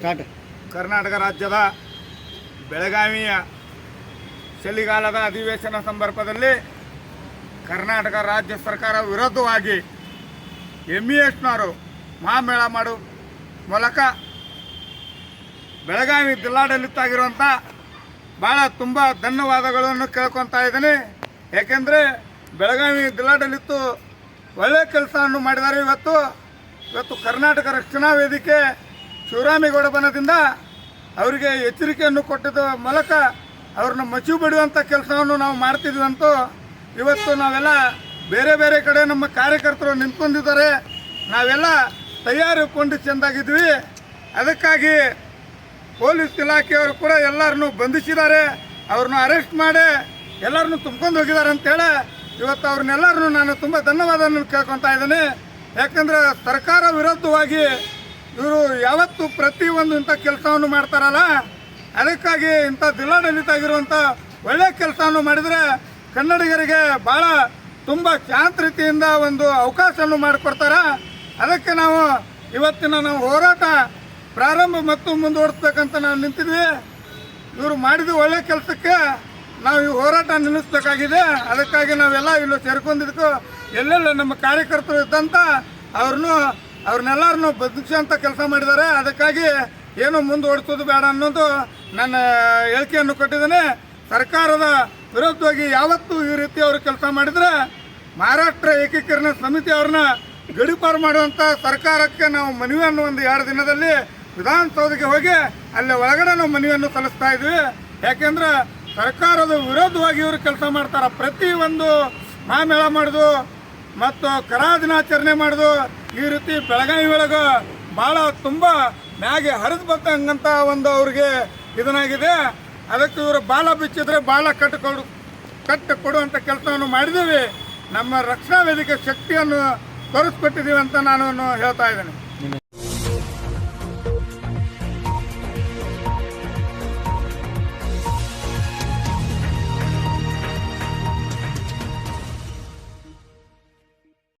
Start. Karnataka ರಾಜ್ಯದ ಬೆಳಗಾವಿಯ ಚಳಿಗಾಲದ ಅಧಿವೇಶನ ಸಂದರ್ಭದಲ್ಲಿ ಕರ್ನಾಟಕ ರಾಜ್ಯ ಸರ್ಕಾರ ವಿರೋಧವಾಗಿ ಎಂ ಇ ಎಸ್ನವರು ಮಹಾಮೇಳ ಮಾಡು ಮೂಲಕ ಬೆಳಗಾವಿ ಜಿಲ್ಲಾಡಳಿತ ಆಗಿರುವಂಥ ಭಾಳ ತುಂಬ ಧನ್ಯವಾದಗಳನ್ನು ಕೇಳ್ಕೊತಾ ಇದ್ದೀನಿ. ಏಕೆಂದರೆ ಬೆಳಗಾವಿ ಜಿಲ್ಲಾಡಳಿತ ಒಳ್ಳೆಯ ಕೆಲಸವನ್ನು ಮಾಡಿದ್ದಾರೆ. ಇವತ್ತು ಇವತ್ತು ಕರ್ನಾಟಕ ರಕ್ಷಣಾ ವೇದಿಕೆ ಶಿವರಾಮೇಗೌಡ ಅವರಿಗೆ ಎಚ್ಚರಿಕೆಯನ್ನು ಕೊಟ್ಟಿದ್ದ ಮೂಲಕ ಅವ್ರನ್ನ ಮಚ್ಚು ಬಿಡುವಂಥ ಕೆಲಸವನ್ನು ನಾವು ಮಾಡ್ತಿದ್ವಿ ಇವತ್ತು ನಾವೆಲ್ಲ ಬೇರೆ ಬೇರೆ ಕಡೆ ನಮ್ಮ ಕಾರ್ಯಕರ್ತರು ನಿಂತ್ಕೊಂಡಿದ್ದಾರೆ. ನಾವೆಲ್ಲ ತಯಾರಿ ಕೊಂಡು ಚೆಂದಾಗಿದ್ವಿ. ಅದಕ್ಕಾಗಿ ಪೊಲೀಸ್ ಇಲಾಖೆಯವರು ಕೂಡ ಎಲ್ಲರನ್ನು ಬಂಧಿಸಿದ್ದಾರೆ. ಅವ್ರನ್ನ ಅರೆಸ್ಟ್ ಮಾಡಿ ಎಲ್ಲರನ್ನು ತುಂಬ್ಕೊಂಡು ಹೋಗಿದ್ದಾರೆ ಅಂತೇಳಿ ಇವತ್ತು ಅವ್ರನ್ನೆಲ್ಲರನ್ನು ನಾನು ತುಂಬ ಧನ್ಯವಾದವನ್ನು ಕೇಳ್ಕೊತಾ ಇದ್ದೀನಿ. ಯಾಕಂದ್ರೆ ಸರ್ಕಾರ ವಿರುದ್ಧವಾಗಿ ಇವರು ಯಾವತ್ತು ಪ್ರತಿಯೊಂದು ಇಂಥ ಕೆಲಸವನ್ನು ಮಾಡ್ತಾರಲ್ಲ? ಅದಕ್ಕಾಗಿ ಇಂಥ ಜಿಲ್ಲಾಡಳಿತ ಆಗಿರುವಂಥ ಒಳ್ಳೆಯ ಕೆಲಸವನ್ನು ಮಾಡಿದರೆ ಕನ್ನಡಿಗರಿಗೆ ಭಾಳ ತುಂಬ ಶಾಂತ ರೀತಿಯಿಂದ ಒಂದು ಅವಕಾಶವನ್ನು ಮಾಡಿಕೊಡ್ತಾರೆ. ಅದಕ್ಕೆ ನಾವು ಇವತ್ತಿನ ನಾವು ಹೋರಾಟ ಪ್ರಾರಂಭ ಮತ್ತು ಮುಂದುವರಿಸ್ಬೇಕಂತ ನಾವು ನಿಂತಿದ್ವಿ. ಇವರು ಮಾಡಿದ ಒಳ್ಳೆ ಕೆಲಸಕ್ಕೆ ನಾವು ಈ ಹೋರಾಟ ನಿಲ್ಲಿಸ್ಬೇಕಾಗಿದೆ. ಅದಕ್ಕಾಗಿ ನಾವೆಲ್ಲ ಇಲ್ಲಿ ಸೇರ್ಕೊಂಡಿದ್ದಕ್ಕೂ ಎಲ್ಲೆಲ್ಲ ನಮ್ಮ ಕಾರ್ಯಕರ್ತರು ಇದ್ದಂತ ಅವ್ರನ್ನು ಅವ್ರನ್ನೆಲ್ಲರನ್ನು ಬದುಕಿಸೋಂಥ ಕೆಲಸ ಮಾಡಿದ್ದಾರೆ. ಅದಕ್ಕಾಗಿ ಏನು ಮುಂದುವರಿಸೋದು ಬೇಡ ಅನ್ನೋದು ನನ್ನ ಹೇಳಿಕೆಯನ್ನು ಕೊಟ್ಟಿದ್ದೇನೆ. ಸರ್ಕಾರದ ವಿರುದ್ಧವಾಗಿ ಯಾವತ್ತೂ ಈ ರೀತಿ ಅವರು ಕೆಲಸ ಮಾಡಿದರೆ ಮಹಾರಾಷ್ಟ್ರ ಏಕೀಕರಣ ಸಮಿತಿ ಅವ್ರನ್ನ ಗಡಿಪಾರು ಮಾಡುವಂಥ ಸರ್ಕಾರಕ್ಕೆ ನಾವು ಮನವಿಯನ್ನು ಒಂದು ಎರಡು ದಿನದಲ್ಲಿ ವಿಧಾನಸೌಧಕ್ಕೆ ಹೋಗಿ ಅಲ್ಲಿ ಒಳಗಡೆ ನಾವು ಮನವಿಯನ್ನು ಸಲ್ಲಿಸ್ತಾ ಇದ್ವಿ. ಯಾಕೆಂದ್ರೆ ಸರ್ಕಾರದ ವಿರೋಧವಾಗಿ ಇವರು ಕೆಲಸ ಮಾಡ್ತಾರೆ. ಪ್ರತಿ ಒಂದು ಮಹಾಮೇಳ ಮಾಡೋದು ಮತ್ತು ಕರಾ ದಿನಾಚರಣೆ ಮಾಡೋದು ಈ ರೀತಿ ಬೆಳಗಾವಿ ಒಳಗೆ ಭಾಳ ತುಂಬ ಮ್ಯಾಗೆ ಹರಿದು ಬರ್ತಂಗಂತ ಒಂದು ಅವ್ರಿಗೆ ಇದನ್ನಾಗಿದೆ ಅದಕ್ಕೆ ಇವರು ಬಾಲ ಬಿಚ್ಚಿದ್ರೆ ಬಾಲ ಕಟ್ಟಿಕೊಡು ಕಟ್ಟು ಕೊಡುವಂಥ ಕೆಲಸವನ್ನು ಮಾಡಿದ್ದೀವಿ. ನಮ್ಮ ರಕ್ಷಣಾ ವೇದಿಕೆ ಶಕ್ತಿಯನ್ನು ತೋರಿಸ್ಕೊಟ್ಟಿದ್ದೀವಿ ಅಂತ ನಾನು ಹೇಳ್ತಾ ಇದ್ದೇನೆ.